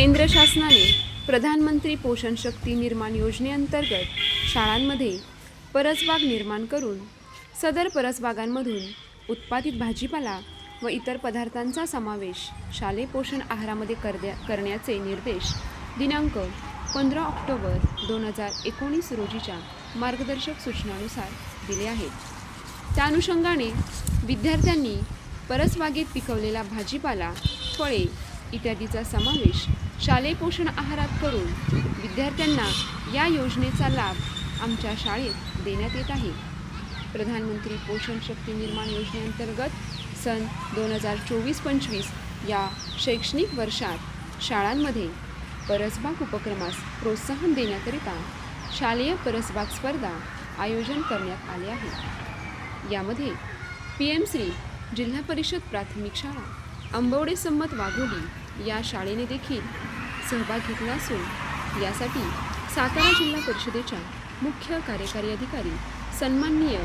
केंद्र शासनाने प्रधानमंत्री पोषण शक्ती निर्माण योजनेअंतर्गत शाळांमध्ये परसबाग निर्माण करून सदर परसबागांमधून उत्पादित भाजीपाला व इतर पदार्थांचा समावेश शालेय पोषण आहारामध्ये करद्या करण्याचे निर्देश दिनांक पंधरा ऑक्टोबर दोन हजार एकोणीस रोजीच्या मार्गदर्शक सूचनानुसार दिले आहेत. त्या अनुषंगाने विद्यार्थ्यांनी परसबागेत पिकवलेला भाजीपाला फळे इत्यादीचा समावेश शालेय पोषण आहारात करून विद्यार्थ्यांना या योजनेचा लाभ आमच्या शाळेत देण्यात येत आहे. प्रधानमंत्री पोषण शक्ती निर्माण योजनेअंतर्गत सन दोन हजार चोवीस पंचवीस या शैक्षणिक वर्षात शाळांमध्ये परसबाग उपक्रमास प्रोत्साहन देण्याकरिता शालेय परसबाग स्पर्धा आयोजन करण्यात आले आहे. यामध्ये पी एम श्री जिल्हा परिषद प्राथमिक शाळा आंबवडे संमत वाघोली या शाळेने देखील सहभाग घेतला असून यासाठी सातारा जिल्हा परिषदेच्या मुख्य कार्यकारी अधिकारी सन्माननीय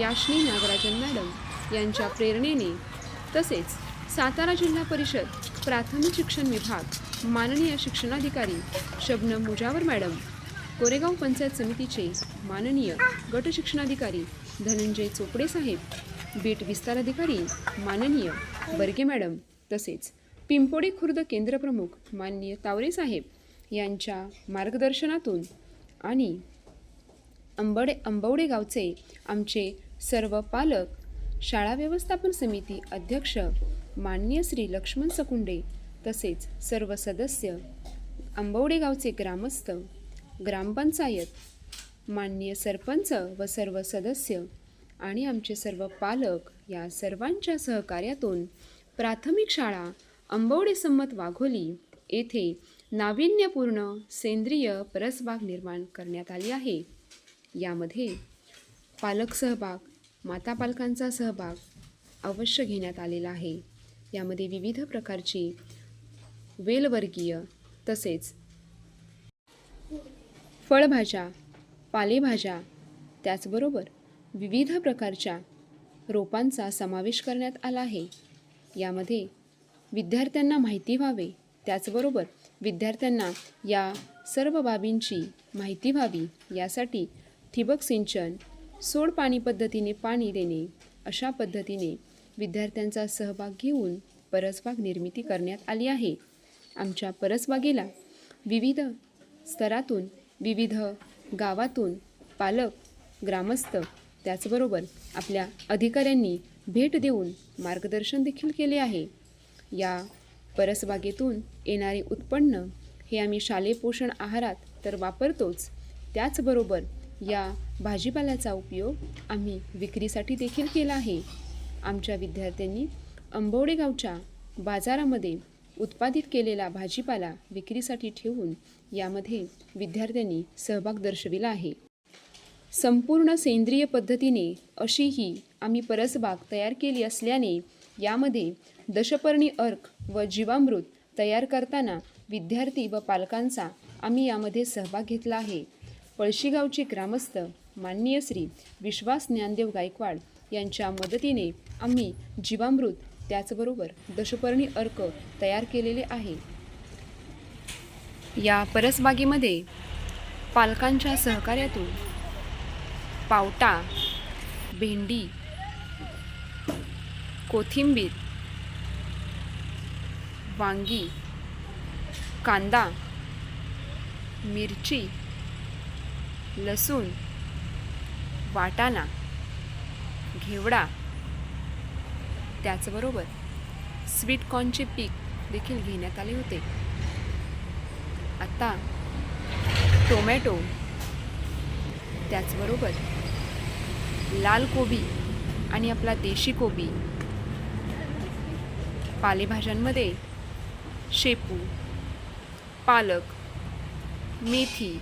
याश्नी नागराजन मॅडम यांच्या प्रेरणेने तसेच सातारा जिल्हा परिषद प्राथमिक शिक्षण विभाग माननीय शिक्षणाधिकारी शबनम मुजावर मॅडम कोरेगाव पंचायत समितीचे माननीय गट शिक्षणाधिकारी धनंजय चोपडे साहेब बीट विस्तार अधिकारी माननीय बर्गे मॅडम तसेच पिंपोडे खुर्द केंद्रप्रमुख माननीय तावरे साहेब यांच्या मार्गदर्शनातून आणि अंबडे अंबवडे गावचे आमचे सर्व पालक शाळा व्यवस्थापन समिती अध्यक्ष माननीय श्री लक्ष्मण सकुंडे तसेच सर्व सदस्य आंबवडे गावचे ग्रामस्थ ग्रामपंचायत माननीय सरपंच व सर्व सदस्य आणि आमचे सर्व पालक या सर्वांच्या सहकार्यातून प्राथमिक शाळा अंबवडे संमत वाघोली येथे नाविन्यपूर्ण सेंद्रिय परसबाग निर्माण करण्यात आली आहे. यामध्ये पालक सहभाग माता पालकांचा सहभाग अवश्य घेण्यात आलेला आहे. यामध्ये विविध प्रकारची वेलवर्गीय तसेच फळभाज्या पालेभाज्या त्याचबरोबर विविध प्रकारच्या रोपांचा समावेश करण्यात आला आहे. यामध्ये विद्यार्थ्यांना माहिती व्हावे. त्याचबरोबर विद्यार्थ्यांना या सर्व बाबींची माहिती व्हावी. यासाठी ठिबक सिंचन सोड पाणी पद्धतीने पाणी देणे अशा पद्धतीने विद्यार्थ्यांचा सहभाग घेऊन परसबाग निर्मिती करण्यात आली आहे. आमच्या परसबागेला विविध स्तरातून विविध गावातून पालक ग्रामस्थ त्याचबरोबर आपल्या अधिकाऱ्यांनी भेट देऊन मार्गदर्शन देखील केले आहे. या परसबागेतून येणारे उत्पन्न हे आम्ही शालेय पोषण आहारात तर वापरतोच. त्याचबरोबर या भाजीपाल्याचा उपयोग आम्ही विक्रीसाठी देखील केला आहे. आमच्या विद्यार्थ्यांनी अंबवडे गावच्या बाजारामध्ये उत्पादित केलेला भाजीपाला विक्रीसाठी ठेवून यामध्ये विद्यार्थ्यांनी सहभाग दर्शविला आहे. संपूर्ण सेंद्रिय पद्धतीने अशी ही आम्ही परसबाग तयार केली असल्याने यामध्ये दशपर्णी अर्क व जीवामृत तयार करताना विद्यार्थी व पालकांचा आम्ही यामध्ये सहभाग घेतला आहे. पळशीगावचे ग्रामस्थ माननीय श्री विश्वास ज्ञानदेव गायकवाड यांच्या मदतीने आम्ही जीवामृत त्याचबरोबर दशपर्णी अर्क तयार केलेले आहे. या परसबागेमध्ये पालकांच्या सहकार्यातून पावटा भेंडी कोथिंबीर वांगी कांदा मिरची लसूण वाटाणा घेवडा. त्याचबरोबर स्वीट कॉर्नचे पीक देखील घेण्यात आले होते. आता टोमॅटो त्याचबरोबर लाल कोबी आणि आपला देशी कोबी पालेभाज्यांमध्ये शेपू पालक मेथी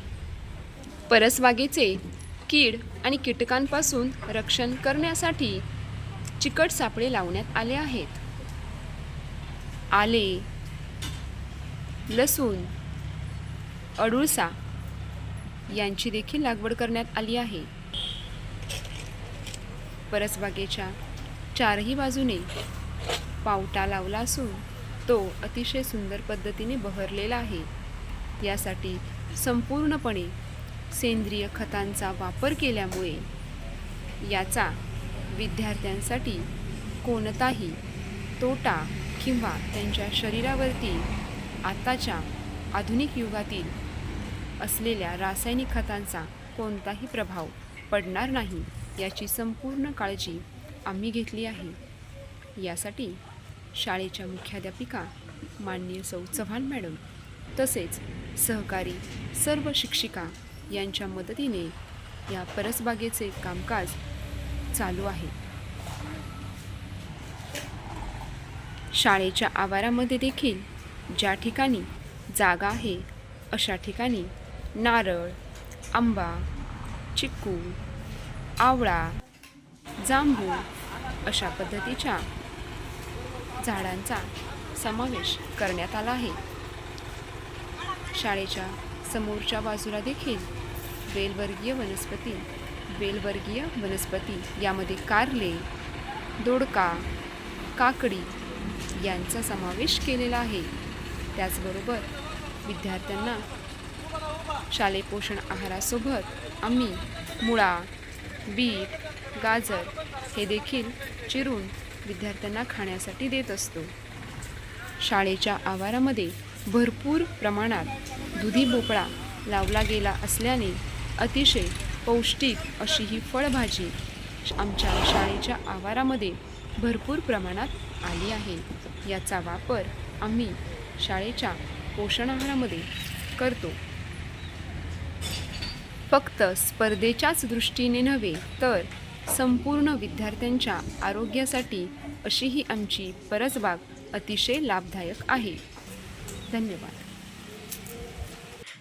परसबागेचे कीड आणि कीटकांपासून रक्षण करण्यासाठी चिकट सापळे लावण्यात आले आहेत. आले लसूण अडुळसा यांची देखील लागवड करण्यात आली आहे. परसबागेच्या चारही बाजूने पावटा लावला असून तो अतिशय सुंदर पद्धतीने बहरलेला आहे. यासाठी संपूर्णपणे सेंद्रिय खतांचा वापर केल्यामुळे याचा विद्यार्थ्यांसाठी कोणताही तोटा किंवा त्यांच्या शरीरावरती आताच्या आधुनिक युगातील असलेल्या रासायनिक खतांचा कोणताही प्रभाव पडणार नाही याची संपूर्ण काळजी आम्ही घेतली आहे. यासाठी शाळेच्या मुख्याध्यापिका माननीय सौ चव्हाण मॅडम तसेच सहकारी सर्व शिक्षिका यांच्या मदतीने या परसबागेचे कामकाज चालू आहे. शाळेच्या आवारामध्ये देखील ज्या ठिकाणी जागा आहे अशा ठिकाणी नारळ आंबा चिक्कू आवळा जांभूळ अशा पद्धतीच्या झाडांचा समावेश करण्यात आला आहे. शाळेच्या समोरच्या बाजूला देखील वेलवर्गीय वनस्पती वेलवर्गीय वनस्पती यामध्ये कारले दोडका काकडी यांचा समावेश केलेला आहे. त्याचबरोबर विद्यार्थ्यांना शालेय पोषण आहारासोबत आम्ही मुळा बीट गाजर हे देखील चिरून विद्यार्थ्यांना खाण्यासाठी देत असतो. शाळेच्या आवारामध्ये भरपूर प्रमाणात दुधी भोपळा लावला गेला असल्याने अतिशय पौष्टिक अशी ही फळभाजी आमच्या शाळेच्या आवारामध्ये भरपूर प्रमाणात आली आहे. याचा वापर आम्ही शाळेच्या पोषण आहारामध्ये करतो. फक्त स्पर्धेच्याच दृष्टीने नव्हे तर संपूर्ण विद्यार्थ्यांच्या आरोग्यासाठी अशी ही आमची परसबाग अतिशय लाभदायक आहे. धन्यवाद.